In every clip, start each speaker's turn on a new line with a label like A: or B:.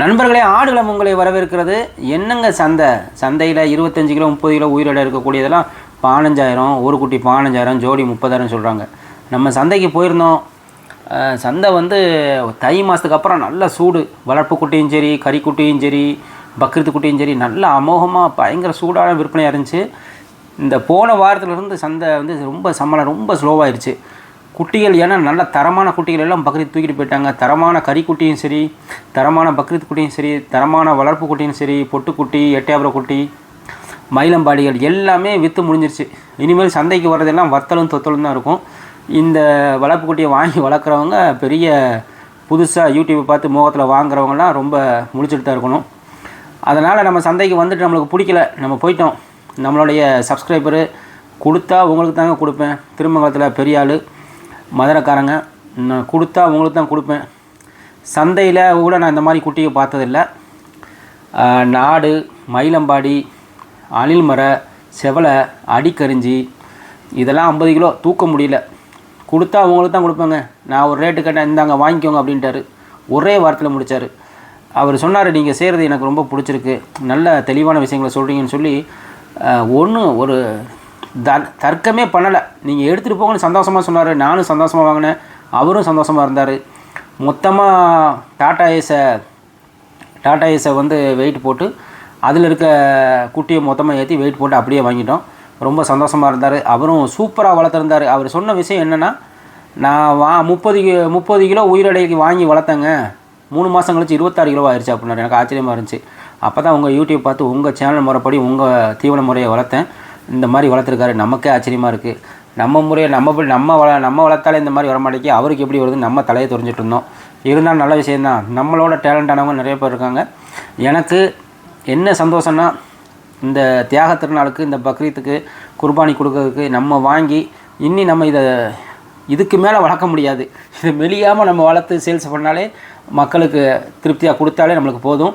A: நண்பர்களே ஆடுகளம் உங்களை வரவேற்கிறது. என்னங்க சந்தை? சந்தையில் இருபத்தஞ்சு கிலோ முப்பது கிலோ உயிரிட இருக்கக்கூடியதெல்லாம் பதினஞ்சாயிரம் ஒரு குட்டி பதினஞ்சாயிரம் ஜோடி முப்பதாயிரம் சொல்கிறாங்க நம்ம சந்தைக்கு போயிருந்தோம். சந்தை வந்து தை மாதத்துக்கு அப்புறம் நல்ல சூடு. வளர்ப்பு குட்டியும் சரி கறிக்குட்டியும் சரி பக்ரீத்து குட்டியும் சரி நல்ல அமோகமாக பயங்கர சூடான விற்பனையாக இருந்துச்சு. இந்த போன வாரத்துலேருந்து சந்தை வந்து ரொம்ப சம்பளம் ரொம்ப ஸ்லோவாயிருச்சு குட்டிகள் ஏன்னா நல்ல தரமான குட்டிகள் எல்லாம் பக்ரீத் தூக்கிட்டு போயிட்டாங்க. தரமான கறி குட்டியும் சரி தரமான பக்ரீத் குட்டியும் சரி தரமான வளர்ப்பு குட்டியும் சரி பொட்டுக்குட்டி எட்டையாபுர குட்டி மயிலம்பாடிகள் எல்லாமே விற்று முடிஞ்சிருச்சு. இனிமேல் சந்தைக்கு வர்றதெல்லாம் வத்தலும் தொத்தலும் தான் இருக்கும். இந்த வளர்ப்பு குட்டியை வாங்கி வளர்க்குறவங்க பெரிய புதுசாக யூடியூப்பை பார்த்து மோகத்தில் வாங்குறவங்கலாம் ரொம்ப முடிச்சுட்டு தான் இருக்கணும். அதனால் நம்ம சந்தைக்கு வந்துட்டு நம்மளுக்கு பிடிக்கல. நம்ம போயிட்டோம். நம்மளுடைய சப்ஸ்கிரைபரு கொடுத்தா உங்களுக்கு தாங்க கொடுப்பேன். திருமங்கலத்தில் பெரிய ஆள். மதுரைக்காரங்க நான் கொடுத்தா உங்களுக்கு தான் கொடுப்பேன். சந்தையில் கூட நான் இந்த மாதிரி குட்டியை பார்த்ததில்ல. நாடு மயிலம்பாடி அணில்மரை செவலை அடிக்கரிஞ்சி இதெல்லாம் ஐம்பது கிலோ தூக்க முடியல. கொடுத்தா அவங்களுக்கு தான் கொடுப்பேங்க. நான் ஒரு ரேட்டு கேட்டேன் இந்தாங்க வாங்கிக்கோங்க அப்படின்ட்டாரு. ஒரே வாரத்தில் முடித்தார் அவர் சொன்னார் நீங்கள் செய்கிறது எனக்கு ரொம்ப பிடிச்சிருக்கு. நல்ல தெளிவான விஷயங்களை சொல்கிறீங்கன்னு சொல்லி ஒன்று ஒரு தர்க்கமே பண்ணலை. நீங்கள் எடுத்துகிட்டு போங்கன்னு சந்தோஷமாக சொன்னார். நானும் சந்தோஷமாக வாங்கினேன். அவரும் சந்தோஷமாக இருந்தார். மொத்தமாக டாட்டா ஏஸை டாட்டா ஏஸை வந்து வெயிட் போட்டு அதில் இருக்க குட்டியை மொத்தமாக ஏற்றி வெயிட் போட்டு அப்படியே வாங்கிட்டோம். ரொம்ப சந்தோஷமாக இருந்தார். அவரும் சூப்பராக வளர்த்துருந்தார். அவர் சொன்ன விஷயம் என்னென்னா நான் வா முப்பது முப்பது கிலோ உயிரடைக்கு வாங்கி வளர்த்தேங்க. மூணு மாதம் கழிச்சு இருபத்தாறு கிலோ ஆயிடுச்சு அப்படின்னாரு. எனக்கு ஆச்சரியமாக இருந்துச்சு. அப்போ தான் உங்கள் யூடியூப் பார்த்து உங்கள் சேனல் முறைப்படி உங்கள் தீவன முறையை வளர்த்தேன். இந்த மாதிரி வளர்த்துருக்காரு. நமக்கே ஆச்சரியமாக இருக்குது நம்ம முறையை நம்ம நம்ம வள நம்ம வளர்த்தாலே இந்த மாதிரி வரமாட்டேங்கி அவருக்கு எப்படி வருதுன்னு நம்ம தலையை தெரிஞ்சுட்டு இருந்தோம். இருந்தாலும் நல்ல விஷயந்தான் நம்மளோட டேலண்டானவங்க நிறைய பேர் இருக்காங்க. எனக்கு என்ன சந்தோஷம்னா இந்த தியாக திருநாளுக்கு இந்த பக்ரீத்துக்கு குர்பானி கொடுக்கறதுக்கு நம்ம வாங்கி இன்னி நம்ம இதை இதுக்கு மேலே வளர்க்க முடியாது. இதை மெலியாமல் நம்ம வளர்த்து சேல்ஸ் பண்ணாலே மக்களுக்கு திருப்தியாக கொடுத்தாலே நம்மளுக்கு போதும்.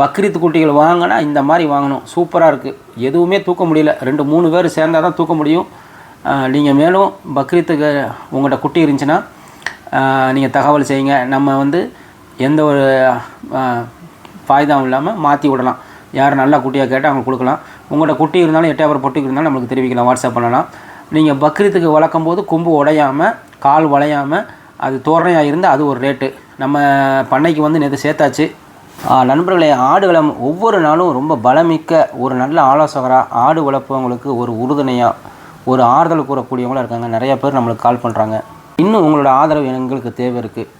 A: பக்ரீத் குட்டிகள் வாங்கினா இந்த மாதிரி வாங்கணும். சூப்பராக இருக்குது எதுவுமே தூக்க முடியல. ரெண்டு மூணு பேர் சேர்ந்தால் தான் தூக்க முடியும். நீங்கள் மேலும் பக்ரீத்துக்கு உங்கள்கிட்ட குட்டி இருந்துச்சுன்னா நீங்கள் தகவல் செய்யுங்க. நம்ம வந்து எந்த ஒரு ஃபாய்தாவும் இல்லாமல் மாற்றி விடலாம். யார் நல்ல குட்டியாக கேட்டால் அவங்க கொடுக்கலாம். உங்கள்கிட்ட குட்டி இருந்தாலும் எட்டாயிரம் பொட்டி இருந்தாலும் நம்மளுக்கு தெரிவிக்கலாம். வாட்ஸ்அப் பண்ணலாம். நீங்கள் பக்ரீத்துக்கு வளர்க்கும் போது கொம்பு உடையாமல் கால் வளையாமல் அது தோரணையாக இருந்தால் அது ஒரு ரேட்டு. நம்ம பண்ணைக்கு வந்து நேற்று சேர்த்தாச்சு. நண்பர்களே ஆடு வளம் ஒவ்வொரு நாளும் ரொம்ப பலமிக்க ஒரு நல்ல ஆலோசகராக ஆடு வளர்ப்பவங்களுக்கு ஒரு உறுதுணையாக ஒரு ஆறுதல் கூறக்கூடியவங்களாக இருக்காங்க. நிறைய பேர் நம்மளுக்கு கால் பண்ணுறாங்க இன்னும் உங்களோட ஆதரவு எங்களுக்கு தேவை இருக்குது